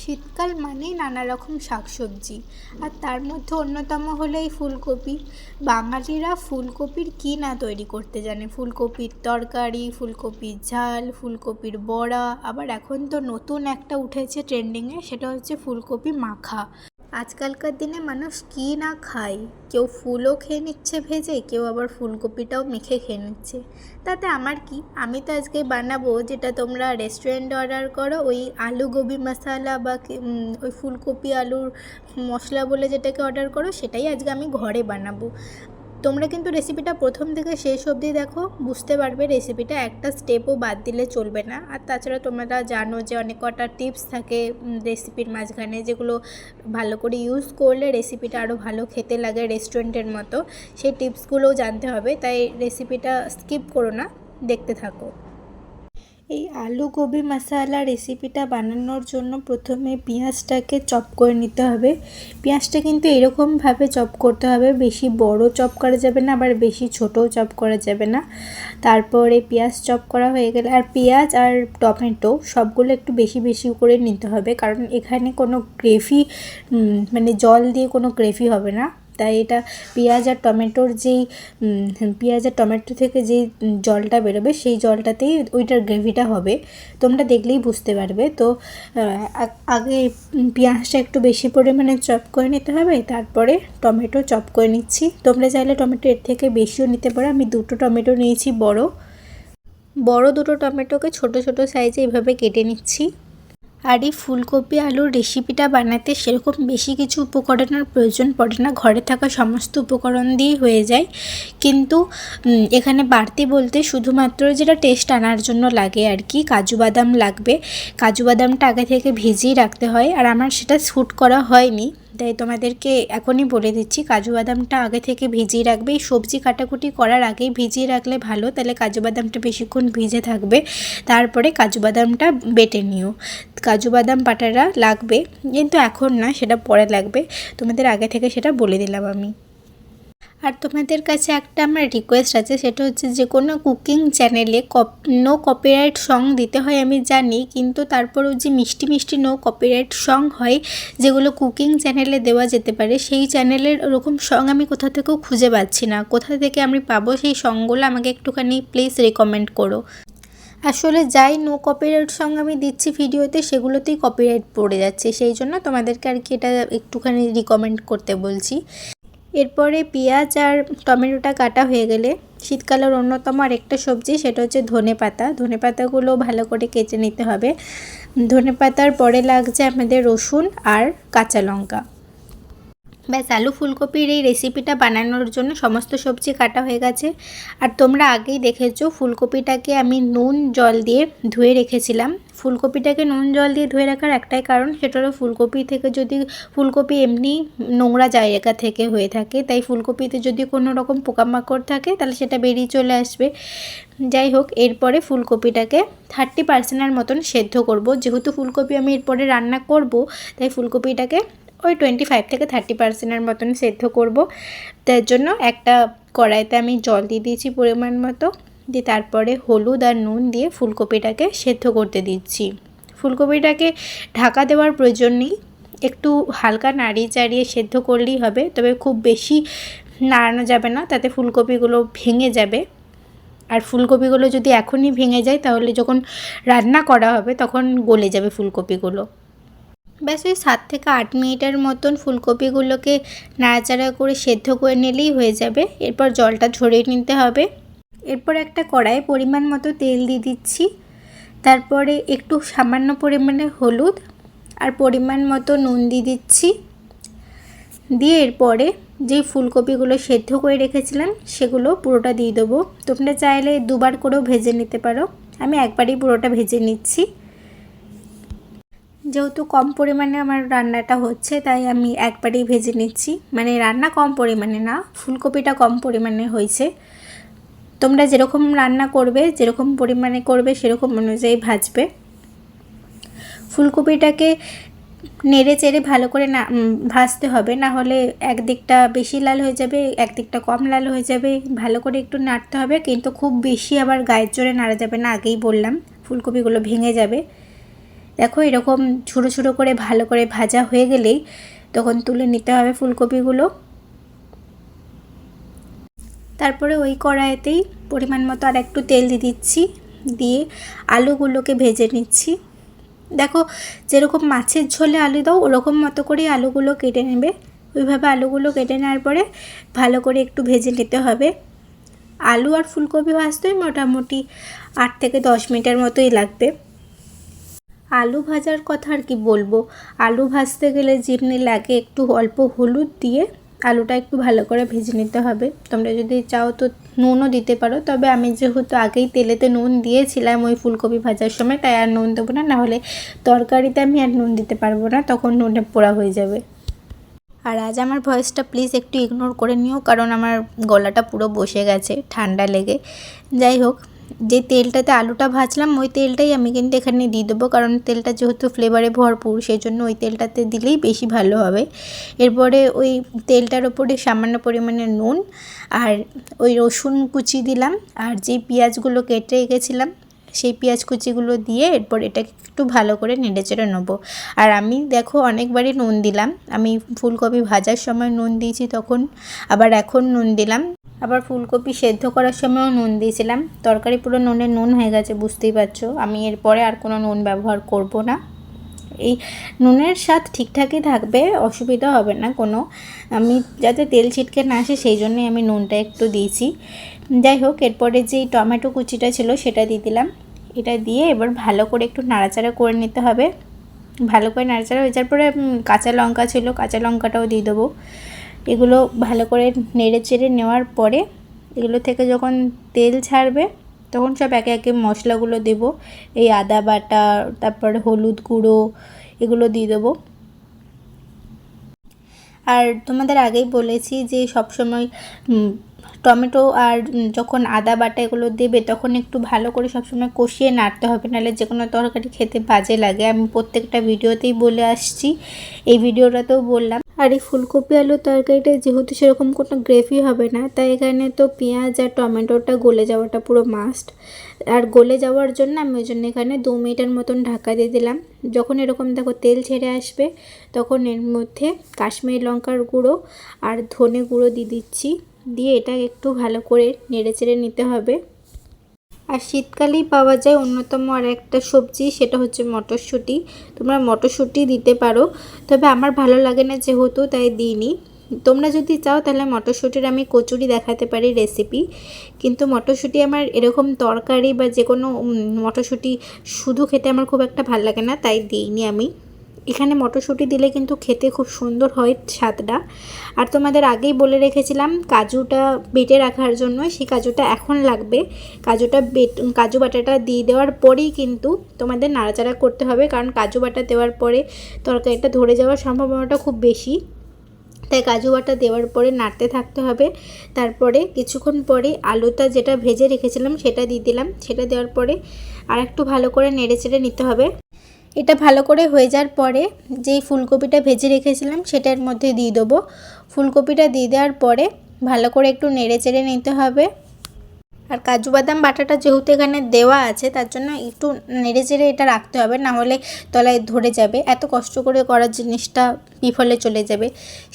শীতকাল মানেই নানা রকম শাকসবজি। আর তার মধ্যে অন্যতম হলো এই ফুলকপি। বাঙালিরা ফুলকপির কী না তৈরি করতে জানে? ফুলকপির তরকারি, ফুলকপির ঝাল, ফুলকপির বড়া। আবার এখন তো নতুন একটা উঠেছে ট্রেন্ডিংয়ে সেটা হচ্ছে ফুলকপি মাখা। আজকালকার দিনে মানুষ কি না খায়? কেউ ফুলও খেয়ে নিচ্ছে ভেজে, কেউ আবার ফুলকপিটাও মেখে খেয়ে নিচ্ছে। তাতে আমার কি? আমি তো আজকে বানাবো যেটা তোমরা রেস্টুরেন্টে অর্ডার করো, ওই আলু গোবি মশালা বা ওই ফুলকপি আলুর মশলা বলে যেটাকে অর্ডার করো, সেটাই আজকে আমি ঘরে বানাবো। তোমরা কিন্তু রেসিপিটা প্রথম থেকে শেষ অবধি দেখো, বুঝতে পারবে রেসিপিটা একটা স্টেপও বাদ দিলে চলবে না। আর তাছাড়া তোমরা জানো যে অনেক কটা টিপস থাকে রেসিপির মাঝখানে যেগুলো ভালো করে ইউজ করলে রেসিপিটা আরও ভালো খেতে লাগে রেস্টুরেন্টের মতো। সেই টিপসগুলোও জানতে হবে, তাই রেসিপিটা স্কিপ করো না, দেখতে থাকো। এই আলু গোবি মশালা রেসিপিটা বানানোর জন্য প্রথমে পেঁয়াজটাকে চপ করে নিতে হবে। পেঁয়াজটা কিন্তু এরকমভাবে চপ করতে হবে, বেশি বড় চপ করা যাবে না, আবার বেশি ছোটও চপ করা যাবে না। তারপরে পেঁয়াজ চপ করা হয়ে গেলে, আর পেঁয়াজ আর টমেটো সবগুলো একটু বেশি বেশি করে নিতে হবে, কারণ এখানে কোনো গ্রেভি মানে জল দিয়ে কোনো গ্রেভি হবে না। তাই এটা পেঁয়াজ আর টমেটোর যেই পেঁয়াজ আর টমেটো থেকে যেই জলটা বেরোবে সেই জলটাতেই ওইটার গ্রেভিটা হবে। তোমরা দেখলেই বুঝতে পারবে। তো আগে পেঁয়াজটা একটু বেশি পরিমাণে চপ করে নিতে হবে, তারপরে টমেটো চপ করে নিচ্ছি। তোমরা চাইলে টমেটো এর থেকে বেশিও নিতে পারো। আমি দুটো টমেটো নিয়েছি বড়। বড় দুটো টমেটোকে ছোট ছোট সাইজে এইভাবে কেটে নিচ্ছি। আর এই ফুলকপি, আলুর রেসিপিটা বানাতে সেরকম বেশি কিছু উপকরণের প্রয়োজন পড়ে না। ঘরে থাকা সমস্ত উপকরণ দিয়েই হয়ে যায়। কিন্তু এখানে বাড়তি বলতে শুধুমাত্র যেটা টেস্ট আনার জন্য লাগে আর কি, কাজু বাদাম লাগবে। কাজু বাদামটা আগে থেকে ভিজিয়ে রাখতে হয়। আর আমার সেটা শ্যুট করা হয়নি। তাই তোমাদেরকে এখনই বলে দিচ্ছি, কাজু বাদামটা আগে থেকে ভিজিয়ে রাখবে। এই সবজি কাটাকুটি করার আগেই ভিজিয়ে রাখলে ভালো, তাহলে কাজু বাদামটা বেশিক্ষণ ভিজে থাকবে। তারপরে কাজু বাদামটা বেটে নিও। কাজু বাদাম বাটারা লাগবে, কিন্তু এখন না, সেটা পরে লাগবে। তোমাদের আগে থেকে সেটা বলে দিলাম আমি। আর তোমাদের কাছে একটা আমার রিকোয়েস্ট আছে, সেটা হচ্ছে যে কোনো কুকিং চ্যানেলে কপ নো কপিরাইট সং দিতে হয়, আমি জানি, কিন্তু তারপরেও যে মিষ্টি মিষ্টি নো কপিরাইট সং হয়, যেগুলো কুকিং চ্যানেলে দেওয়া যেতে পারে, সেই চ্যানেলের ওরকম সং আমি কোথা থেকেও খুঁজে পাচ্ছি না। কোথা থেকে আমি পাবো সেই সংগুলো আমাকে একটুখানি প্লিজ রেকমেন্ড করো। আসলে যাই নো কপিরাইট সং আমি দিচ্ছি ভিডিওতে, সেগুলোতেই কপিরাইট পড়ে যাচ্ছে, সেই জন্য তোমাদেরকে আর কি এটা একটুখানি রিকমেন্ড করতে বলছি। এরপরে পেঁয়াজ আর টমেটোটা কাটা হয়ে গেলে শীতকালের অন্যতম আর একটা সবজি সেটা হচ্ছে ধনে পাতা। ধনে পাতাগুলো ভালো করে কেটে নিতে হবে। ধনে পাতার পরে লাগছে আমাদের রসুন আর কাঁচা লঙ্কা। ব্যাস, আলু ফুলকপির এই রেসিপিটা বানানোর জন্য সমস্ত সবজি কাটা হয়ে গেছে। আর তোমরা আগেই দেখেছ, ফুলকপিটাকে আমি নুন, জল দিয়ে ধুয়ে রেখেছিলাম। ফুলকপিটাকে নুন, জল দিয়ে ধুয়ে রাখার একটাই কারণ, সেটা হলো ফুলকপি থেকে যদি, ফুলকপি এমনি নোংরা জায়গা থেকে হয়ে থাকে, তাই ফুলকপিতে যদি কোনো রকম পোকামাকড় থাকে, তাহলে সেটা বেরিয়ে চলে আসবে। যাই হোক, এরপরে ফুলকপিটাকে থার্টি পার্সেন্টের মতন সেদ্ধ করব। যেহেতু ফুলকপি আমি এরপরে রান্না করব, তাই ফুলকপিটাকে ওই টোয়েন্টি ফাইভ থেকে থার্টি পার্সেন্টের মতন সেদ্ধ করব। তার জন্য একটা কড়াইতে আমি জল দিয়ে দিয়েছি পরিমাণ মতো। দিয়ে তারপরে হলুদ আর নুন দিয়ে ফুলকপিটাকে সেদ্ধ করতে দিচ্ছি। ফুলকপিটাকে ঢাকা দেওয়ার প্রয়োজন নেই। একটু হালকা নাড়িয়ে চাড়িয়ে সেদ্ধ করলেই হবে। তবে খুব বেশি নাড়ানো যাবে না, তাতে ফুলকপিগুলো ভেঙে যাবে। আর ফুলকপিগুলো যদি এখনই ভেঙে যায়, তাহলে যখন রান্না করা হবে, তখন গলে যাবে ফুলকপিগুলো। ব্যাস ওই সাত থেকে আট মিনিটের মতন ফুলকপিগুলোকে নাড়াচাড়া করে সেদ্ধ করে নিলেই হয়ে যাবে। এরপর জলটা ঝরিয়ে নিতে হবে। এরপর একটা কড়াইয়ে পরিমাণ মতো তেল দিয়ে দিচ্ছি। তারপরে একটু সামান্য পরিমাণে হলুদ আর পরিমাণ মতো নুন দিয়ে দিচ্ছি। দিয়ে এরপরে যে ফুলকপিগুলো সেদ্ধ করে রেখেছিলাম, সেগুলো পুরোটা দিয়ে দেবো। তোমরা চাইলে দুবার করেও ভেজে নিতে পারো। আমি একবারই পুরোটা ভেজে নিচ্ছি। যেহেতু কম পরিমাণে আমার রান্নাটা হচ্ছে, তাই আমি একবারেই ভেজে নিচ্ছি। মানে রান্না কম পরিমাণে না, ফুলকপিটা কম পরিমাণে হয়েছে। তোমরা যেরকম রান্না করবে, যেরকম পরিমাণে করবে, সেরকম অনুযায়ী ভাজবে। ফুলকপিটাকে নেড়ে চেড়ে ভালো করে না ভাজতে হবে, না হলে একদিকটা বেশি লাল হয়ে যাবে, একদিকটা কম লাল হয়ে যাবে, ভালো করে একটু নাড়তে হবে। কিন্তু খুব বেশি আবার গায়ের জোরে নাড়া যাবে না, আগেই বললাম, ফুলকপিগুলো ভেঙে যাবে। দেখো এরকম ছোটো ছোটো করে ভালো করে ভাজা হয়ে গেলেই তখন তুলে নিতে হবে ফুলকপিগুলো। তারপরে ওই কড়াইতেই পরিমাণ মতো আর একটু তেল দিয়ে দিচ্ছি, দিয়ে আলুগুলোকে ভেজে নিচ্ছি। দেখো যেরকম মাছের ঝোলে আলু দাও, ওরকম মতো করেই আলুগুলো কেটে নেবে। ওইভাবে আলুগুলো কেটে নেওয়ার পরে ভালো করে একটু ভেজে নিতে হবে। আলু আর ফুলকপি ভাজতেই মোটামুটি আট থেকে দশ মিনিটের মতোই লাগবে। আলু ভাজার কথা আর কি বলব? আলু ভাজতে গেলে যেমনি লাগে একটু অল্প হলুদ দিয়ে আলুটা একটু ভালো করে ভেজে নিতে হবে। তোমরা যদি চাও তো নুনও দিতে পারো, তবে আমি যেহেতু আগেই তেলেতে নুন দিয়েছিলাম ওই ফুলকপি ভাজার সময়, তাই আর নুন দেবো না, নাহলে তরকারিতে আমি আর নুন দিতে পারব না, তখন নুনে পোড়া হয়ে যাবে। আর আজ আমার ভয়েসটা প্লিজ একটু ইগনোর করে নিও, কারণ আমার গলাটা পুরো বসে গেছে, ঠান্ডা লেগে। যাই হোক যে তেলটাতে আলুটা ভাজলাম, ওই তেলটাই আমি কিন্তু এখানে দিয়ে দেবো। কারণ তেলটা যেহেতু ফ্লেভারে ভরপুর সেই জন্য ওই তেলটাতে দিলেই বেশি ভালো হবে। এরপরে ওই তেলটার ওপরে সামান্য পরিমাণে নুন আর ওই রসুন কুচি দিলাম। আর যে পেঁয়াজগুলো কেটে রেখেছিলাম, সেই পেঁয়াজ কুচিগুলো দিয়ে এরপর এটাকে একটু ভালো করে নেড়ে চেড়ে নেব। আর আমি দেখো অনেকবারই নুন দিলাম। আমি ফুলকপি ভাজার সময় নুন দিয়েছি, তখন আবার এখন নুন দিলাম। আবার ফুলকপি সেদ্ধ করার সময়ও নুন দিয়েছিলাম। তরকারি পুরো নুনে নুন হয়ে গেছে, বুঝতেই পারছ। আমি এরপরে আর কোনো নুন ব্যবহার করব না। এই নুনের স্বাদ ঠিকঠাকই থাকবে, অসুবিধা হবে না কোনো। আমি যাতে তেল ছিটকে না আসে, সেই জন্যই আমি নুনটা একটু দিয়েছি। যাই হোক, এরপরে যে টমেটো কুচিটা ছিল, সেটা দিয়ে দিলাম। এটা দিয়ে এবার ভালো করে একটু নাড়াচাড়া করে নিতে হবে। ভালো করে নাড়াচাড়া হয়ে যাওয়ার পরে কাঁচা লঙ্কা ছিল, কাঁচা লঙ্কাটাও দিয়ে দেবো। এগুলো ভালো করে নেড়ে চেড়ে নেওয়ার পরে এগুলো থেকে যখন তেল ছাড়বে, তখন সব একে একে মশলাগুলো দেব। এই আদা বাটা, তারপরে হলুদ গুঁড়ো এগুলো দিয়ে দেবো। আর তোমাদের আগেই বলেছি যে সবসময় টমেটো আর যখন আদা বাটা এগুলো দেবে, তখন একটু ভালো করে সবসময় কষিয়ে নাড়তে হবে, নাহলে যে কোনো তরকারি খেতে বাজে লাগে। আমি প্রত্যেকটা ভিডিওতেই বলে আসছি, এই ভিডিওটাতেও বললাম। আর এই ফুলকপি আলু তরকারিটা যেহেতু সেরকম কোনো গ্রেভি হবে না, তাই এখানে তো পেঁয়াজ আর টমেটোটা গলে যাওয়াটা পুরো মাস্ট আর গলে যাওয়ার জন্য আমি ওই জন্য এখানে দু মিনিটের মতন ঢাকা দিয়ে দিলাম। যখন এরকম দেখো তেল ছেড়ে আসবে, তখন এর মধ্যে কাশ্মীরি লঙ্কার গুঁড়ো আর ধনে গুঁড়ো দিয়ে দিচ্ছি। দিয়ে এটা একটু ভালো করে নেড়ে চেড়ে নিতে হবে। আর শীতকালেই পাওয়া যায় অন্যতম আর একটা সবজি, সেটা হচ্ছে মটরশুঁটি। তোমরা মটরশুঁটি দিতে পারো, তবে আমার ভালো লাগে না যেহেতু তাই দিইনি। তোমরা যদি চাও তাহলে মটরশুঁটির আমি কচুরি দেখাতে পারি রেসিপি কিন্তু মটরশুঁটি আমার এরকম তরকারি বা যে কোনো মটরশুঁটি শুধু খেতে আমার খুব একটা ভালো লাগে না, তাই দিইনি আমি। এখানে মটরশুঁটি দিলে কিন্তু খেতে খুব সুন্দর হয় স্বাদটা। আর তোমাদের আগেই বলে রেখেছিলাম, কাজুটা বেটে রাখার জন্য, সেই কাজুটা এখন লাগবে। কাজুটা বেট, কাজু বাটাটা দিয়ে দেওয়ার পরেই কিন্তু তোমাদের নাড়াচাড়া করতে হবে, কারণ কাজু বাটা দেওয়ার পরে তরকারিটা ধরে যাওয়ার সম্ভাবনাটা খুব বেশি। তাই কাজু বাটা দেওয়ার পরে নাড়তে থাকতে হবে। তারপরে কিছুক্ষণ পরে আলুটা যেটা ভেজে রেখেছিলাম সেটা দিয়ে দিলাম। সেটা দেওয়ার পরে আর একটু ভালো করে নেড়ে চেড়ে নিতে হবে। এটা ভালো করে হয়ে যাওয়ার পরে যেই ফুলকপিটা ভেজে রেখেছিলাম সেটার মধ্যে দিয়ে দেবো। ফুলকপিটা দিয়ে দেওয়ার পরে ভালো করে একটু নেড়ে চেড়ে নিতে হবে। আর কাজু বাদাম বাটাটা যেহেতু এখানে দেওয়া আছে, তার জন্য একটু নেড়ে চেড়ে এটা রাখতে হবে, না হলে তলায় ধরে যাবে। এত কষ্ট করে করার জিনিসটা বিফলে চলে যাবে।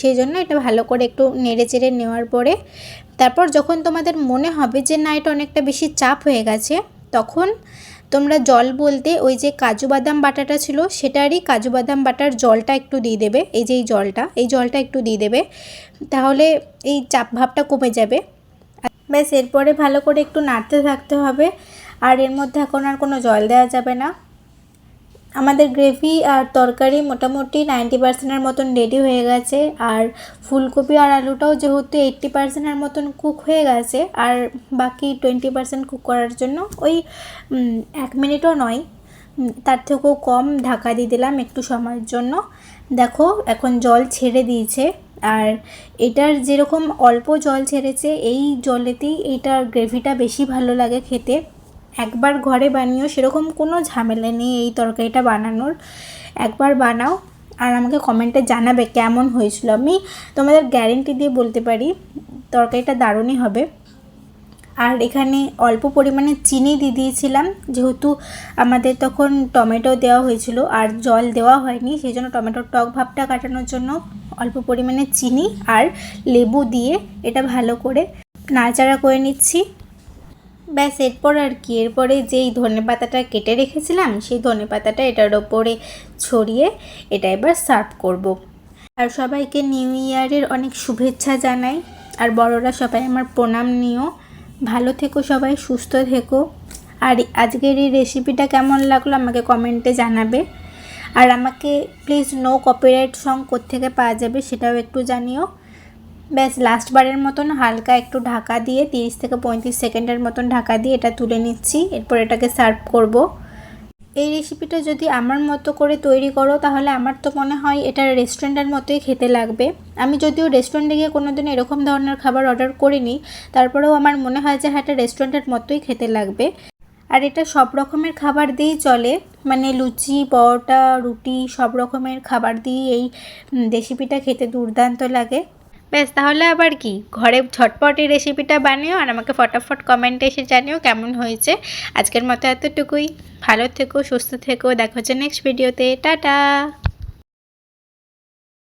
সেই জন্য এটা ভালো করে একটু নেড়ে চেড়ে নেওয়ার পরে তারপর যখন তোমাদের মনে হবে যে না, এটা অনেকটা বেশি চাপ হয়ে গেছে, তখন তোমরা জল বলতে ওই যে কাজু বাদাম বাটাটা ছিল, সেটারই কাজু বাদাম বাটার জলটা একটু দিয়ে দেবে, এই যে এই জলটা এই জলটা একটু দিয়ে দেবে, তাহলে এই চাপ ভাবটা কমে যাবে। ব্যাস, এরপরে ভালো করে একটু নাড়তে থাকতে হবে, আর এর মধ্যে এখন আর কোনো জল দেওয়া যাবে না। আমাদের গ্রেভি আর তরকারি মোটামুটি নাইনটি পার্সেন্টের মতন রেডি হয়ে গেছে। আর ফুলকপি আর আলুটাও যেহেতু এইট্টি পার্সেন্টের মতন কুক হয়ে গেছে, আর বাকি টোয়েন্টি পার্সেন্ট কুক করার জন্য ওই এক মিনিটও নয়। তার থেকেও কম ঢাকা দিয়ে দিলাম একটু সময়ের জন্য। দেখো, এখন জল ছেড়ে দিয়েছে। আর এটার যেরকম অল্প জল ছেড়েছে, এই জলেতেই এইটার গ্রেভিটা বেশি ভালো লাগে খেতে। একবার ঘরে বানিয়েও সেরকম কোনো ঝামেলা নেই এই তরকারিটা বানানোর। একবার বানাও আর আমাকে কমেন্টে জানাবে কেমন হয়েছিল। আমি তোমাদের গ্যারেন্টি দিয়ে বলতে পারি, তরকারিটা দারুণই হবে। আর এখানে অল্প পরিমাণে চিনি দিয়ে দিয়েছিলাম, যেহেতু আমাদের তখন টমেটো দেওয়া হয়েছিল আর জল দেওয়া হয়নি সেই জন্য টমেটোর টক ভাবটা কাটানোর জন্য অল্প পরিমাণে চিনি আর লেবু দিয়ে এটা ভালো করে নাড়াচাড়া করে নিচ্ছি। ব্যাস, এরপর আর কি, এরপরে যেই ধনে পাতাটা কেটে রেখেছিলাম, সেই ধনে পাতাটা এটার ওপরে ছড়িয়ে এটা এবার সার্ভ করব। আর সবাইকে নিউ ইয়ারের অনেক শুভেচ্ছা জানাই। আর বড়রা সবাই আমার প্রণাম নিও। ভালো থেকো সবাই, সুস্থ থেকো। আর আজকের এই রেসিপিটা কেমন লাগল আমাকে কমেন্টে জানাবে। আর আমাকে প্লিজ নো কপিরাইট সং থেকে পাওয়া যাবে সেটাও একটু জানিও। ব্যাস লাস্টবারের মতন হালকা একটু ঢাকা দিয়ে তিরিশ থেকে পঁয়ত্রিশ সেকেন্ডের মতন ঢাকা দিয়ে এটা তুলে নিচ্ছি। এরপর এটাকে সার্ভ করব। এই রেসিপিটা যদি আমার মতো করে তৈরি করো, তাহলে আমার তো মনে হয় এটা রেস্টুরেন্টের মতোই খেতে লাগবে। আমি যদিও রেস্টুরেন্টে গিয়ে কোনো দিন এরকম ধরনের খাবার অর্ডার করিনি, তারপরেও আমার মনে হয় যে হ্যাঁ এটা রেস্টুরেন্টের মতোই খেতে লাগবে। আর এটা সব রকমের খাবার দিয়েই চলে। মানে লুচি, পরোটা, রুটি, সব রকমের খাবার দিয়েই এই রেসিপিটা খেতে দুর্দান্ত লাগে। ব্যাস, তাহলে আবার কি? ঘরে ঝটপট এই রেসিপিটা বানিও আর আমাকে ফটাফট কমেন্টে এসে জানিও কেমন হয়েছে। আজকের মতো এতটুকুই। ভালো থেকো, সুস্থ থেকো। দেখা হচ্ছে নেক্সট ভিডিওতে টাটা!